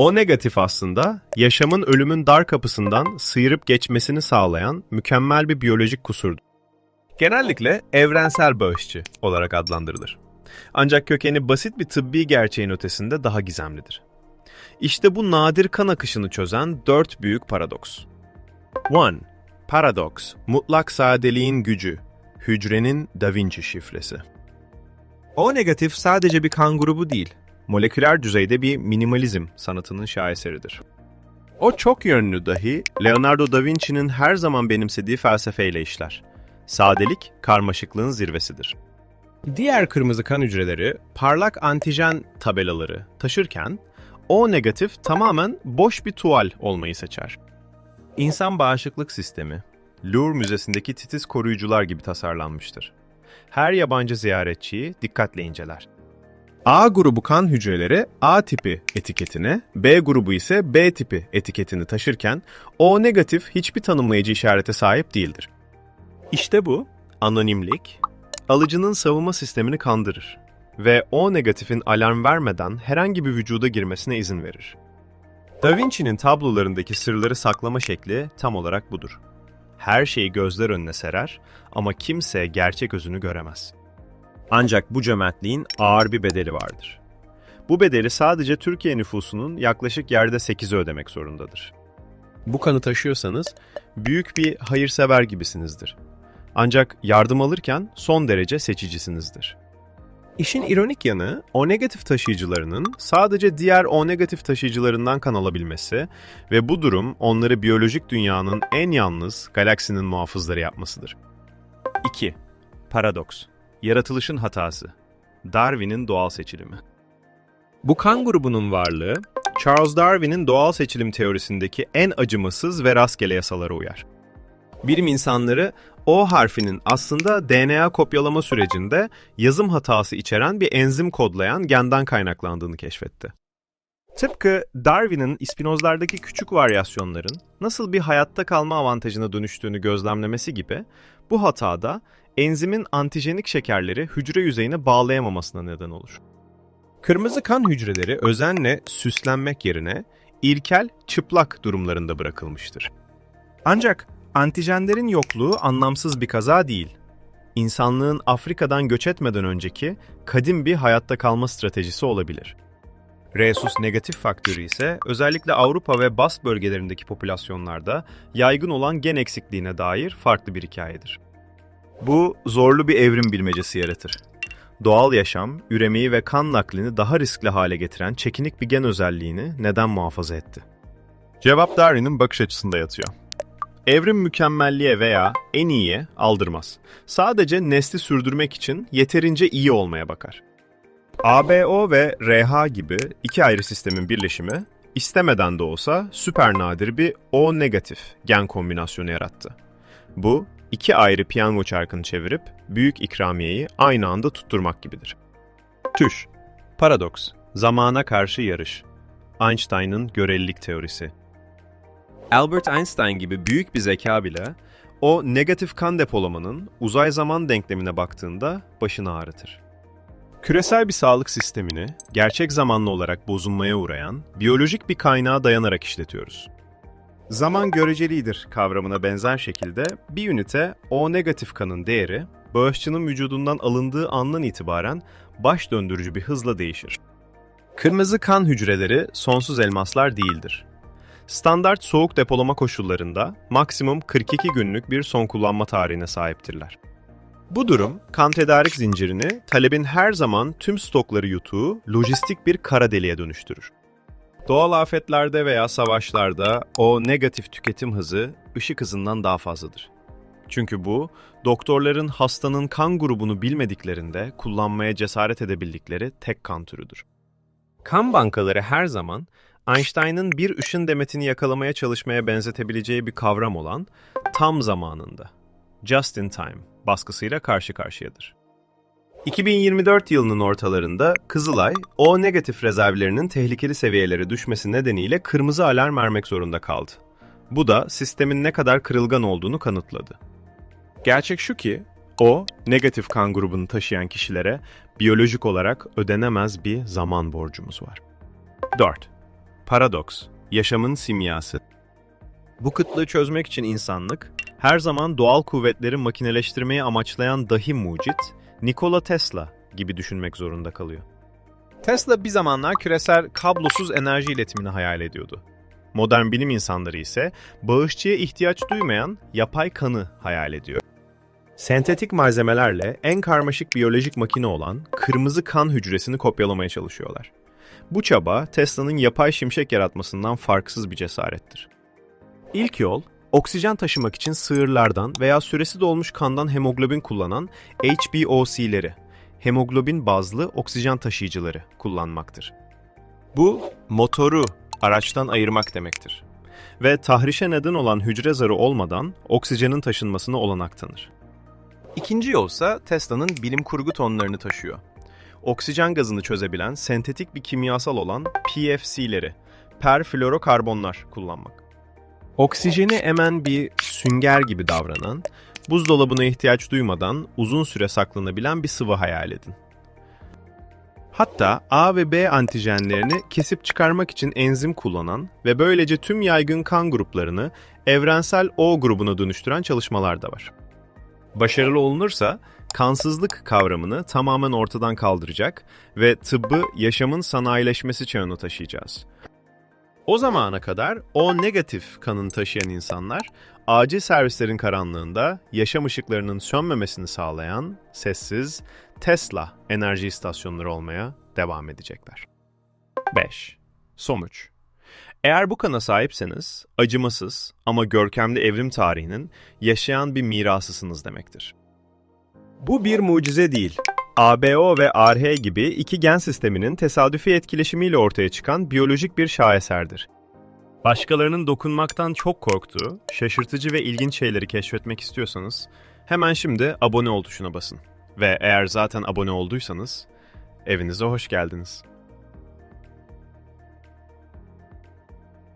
O negatif aslında yaşamın ölümün dar kapısından sıyırıp geçmesini sağlayan mükemmel bir biyolojik kusurdur. Genellikle evrensel bağışçı olarak adlandırılır. Ancak kökeni basit bir tıbbi gerçeğin ötesinde daha gizemlidir. İşte bu nadir kan akışını çözen dört büyük paradoks. 1. Paradoks, mutlak sadeliğin gücü, hücrenin Da Vinci şifresi. O negatif sadece bir kan grubu değil, moleküler düzeyde bir minimalizm sanatının şaheseridir. O çok yönlü dahi Leonardo da Vinci'nin her zaman benimsediği felsefeyle işler. Sadelik, karmaşıklığın zirvesidir. Diğer kırmızı kan hücreleri parlak antijen tabelaları taşırken O negatif tamamen boş bir tuval olmayı seçer. İnsan bağışıklık sistemi, Louvre Müzesi'ndeki titiz koruyucular gibi tasarlanmıştır. Her yabancı ziyaretçiyi dikkatle inceler. A grubu kan hücreleri A tipi etiketini, B grubu ise B tipi etiketini taşırken O negatif hiçbir tanımlayıcı işarete sahip değildir. İşte bu anonimlik alıcının savunma sistemini kandırır ve O negatifin alarm vermeden herhangi bir vücuda girmesine izin verir. Da Vinci'nin tablolarındaki sırları saklama şekli tam olarak budur. Her şeyi gözler önüne serer ama kimse gerçek özünü göremez. Ancak bu cömertliğin ağır bir bedeli vardır. Bu bedeli sadece Türkiye nüfusunun yaklaşık yerde 8'i ödemek zorundadır. Bu kanı taşıyorsanız büyük bir hayırsever gibisinizdir. Ancak yardım alırken son derece seçicisinizdir. İşin ironik yanı, O negatif taşıyıcılarının sadece diğer O negatif taşıyıcılarından kan alabilmesi ve bu durum onları biyolojik dünyanın en yalnız galaksinin muhafızları yapmasıdır. 2. Paradoks Yaratılışın hatası Darwin'in doğal seçilimi Bu kan grubunun varlığı, Charles Darwin'in doğal seçilim teorisindeki en acımasız ve rastgele yasalara uyar. Bilim insanları O harfinin aslında DNA kopyalama sürecinde yazım hatası içeren bir enzim kodlayan genden kaynaklandığını keşfetti. Tıpkı Darwin'in ispinozlardaki küçük varyasyonların nasıl bir hayatta kalma avantajına dönüştüğünü gözlemlemesi gibi, bu hatada enzimin antijenik şekerleri hücre yüzeyine bağlayamamasına neden olur. Kırmızı kan hücreleri özenle süslenmek yerine ilkel, çıplak durumlarında bırakılmıştır. Ancak antijenlerin yokluğu anlamsız bir kaza değil. İnsanlığın Afrika'dan göç etmeden önceki kadim bir hayatta kalma stratejisi olabilir. Rhesus negatif faktörü ise özellikle Avrupa ve Bas bölgelerindeki popülasyonlarda yaygın olan gen eksikliğine dair farklı bir hikayedir. Bu zorlu bir evrim bilmecesi yaratır. Doğal yaşam, üremeyi ve kan naklini daha riskli hale getiren çekinik bir gen özelliğini neden muhafaza etti? Cevap Darwin'in bakış açısında yatıyor. Evrim mükemmelliğe veya en iyiye aldırmaz. Sadece nesli sürdürmek için yeterince iyi olmaya bakar. ABO ve RH gibi iki ayrı sistemin birleşimi istemeden de olsa süper nadir bir O negatif gen kombinasyonu yarattı. Bu iki ayrı piyango çarkını çevirip büyük ikramiyeyi aynı anda tutturmak gibidir. Tüş, paradoks, zamana karşı yarış. Einstein'ın görelilik teorisi. Albert Einstein gibi büyük bir zeka bile o negatif kan depolamanın uzay zaman denklemine baktığında başını ağrıtır. Küresel bir sağlık sistemini gerçek zamanlı olarak bozulmaya uğrayan biyolojik bir kaynağa dayanarak işletiyoruz. Zaman görecelidir kavramına benzer şekilde bir ünite O negatif kanın değeri bağışçının vücudundan alındığı andan itibaren baş döndürücü bir hızla değişir. Kırmızı kan hücreleri sonsuz elmaslar değildir. Standart soğuk depolama koşullarında maksimum 42 günlük bir son kullanma tarihine sahiptirler. Bu durum, kan tedarik zincirini talebin her zaman tüm stokları yutuğu lojistik bir kara deliğe dönüştürür. Doğal afetlerde veya savaşlarda o negatif tüketim hızı ışık hızından daha fazladır. Çünkü bu, doktorların hastanın kan grubunu bilmediklerinde kullanmaya cesaret edebildikleri tek kan türüdür. Kan bankaları her zaman Einstein'ın bir ışın demetini yakalamaya çalışmaya benzetebileceği bir kavram olan tam zamanında, just in time baskısıyla karşı karşıyadır. 2024 yılının ortalarında Kızılay, O negatif rezervlerinin tehlikeli seviyelere düşmesi nedeniyle kırmızı alarm vermek zorunda kaldı. Bu da sistemin ne kadar kırılgan olduğunu kanıtladı. Gerçek şu ki, O negatif kan grubunu taşıyan kişilere biyolojik olarak ödenemez bir zaman borcumuz var. 4. Paradoks, yaşamın simyası. Bu kıtlığı çözmek için insanlık, her zaman doğal kuvvetleri makineleştirmeyi amaçlayan dahi mucit, Nikola Tesla gibi düşünmek zorunda kalıyor. Tesla bir zamanlar küresel kablosuz enerji iletimini hayal ediyordu. Modern bilim insanları ise bağışçıya ihtiyaç duymayan yapay kanı hayal ediyor. Sentetik malzemelerle en karmaşık biyolojik makine olan kırmızı kan hücresini kopyalamaya çalışıyorlar. Bu çaba Tesla'nın yapay şimşek yaratmasından farksız bir cesarettir. İlk yol, oksijen taşımak için sığırlardan veya süresi dolmuş kandan hemoglobin kullanan HbOC'leri, hemoglobin bazlı oksijen taşıyıcıları kullanmaktır. Bu, motoru araçtan ayırmak demektir. Ve tahrişe neden olan hücre zarı olmadan oksijenin taşınmasına olanak tanır. İkinci yolsa Tesla'nın bilim kurgu tonlarını taşıyor. Oksijen gazını çözebilen sentetik bir kimyasal olan PFC'leri, perfluorokarbonlar kullanmak. Oksijeni emen bir sünger gibi davranan, buzdolabına ihtiyaç duymadan uzun süre saklanabilen bir sıvı hayal edin. Hatta A ve B antijenlerini kesip çıkarmak için enzim kullanan ve böylece tüm yaygın kan gruplarını evrensel O grubuna dönüştüren çalışmalar da var. Başarılı olunursa kansızlık kavramını tamamen ortadan kaldıracak ve tıbbı yaşamın sanayileşmesi çağına taşıyacağız. O zamana kadar O negatif kanın taşıyan insanlar acil servislerin karanlığında yaşam ışıklarının sönmemesini sağlayan sessiz Tesla enerji istasyonları olmaya devam edecekler. 5. Sonuç Eğer bu kana sahipseniz acımasız ama görkemli evrim tarihinin yaşayan bir mirasısınız demektir. Bu bir mucize değil. ABO ve RH gibi iki gen sisteminin tesadüfi etkileşimiyle ortaya çıkan biyolojik bir şaheserdir. Başkalarının dokunmaktan çok korktuğu, şaşırtıcı ve ilginç şeyleri keşfetmek istiyorsanız hemen şimdi abone ol tuşuna basın. Ve eğer zaten abone olduysanız evinize hoş geldiniz.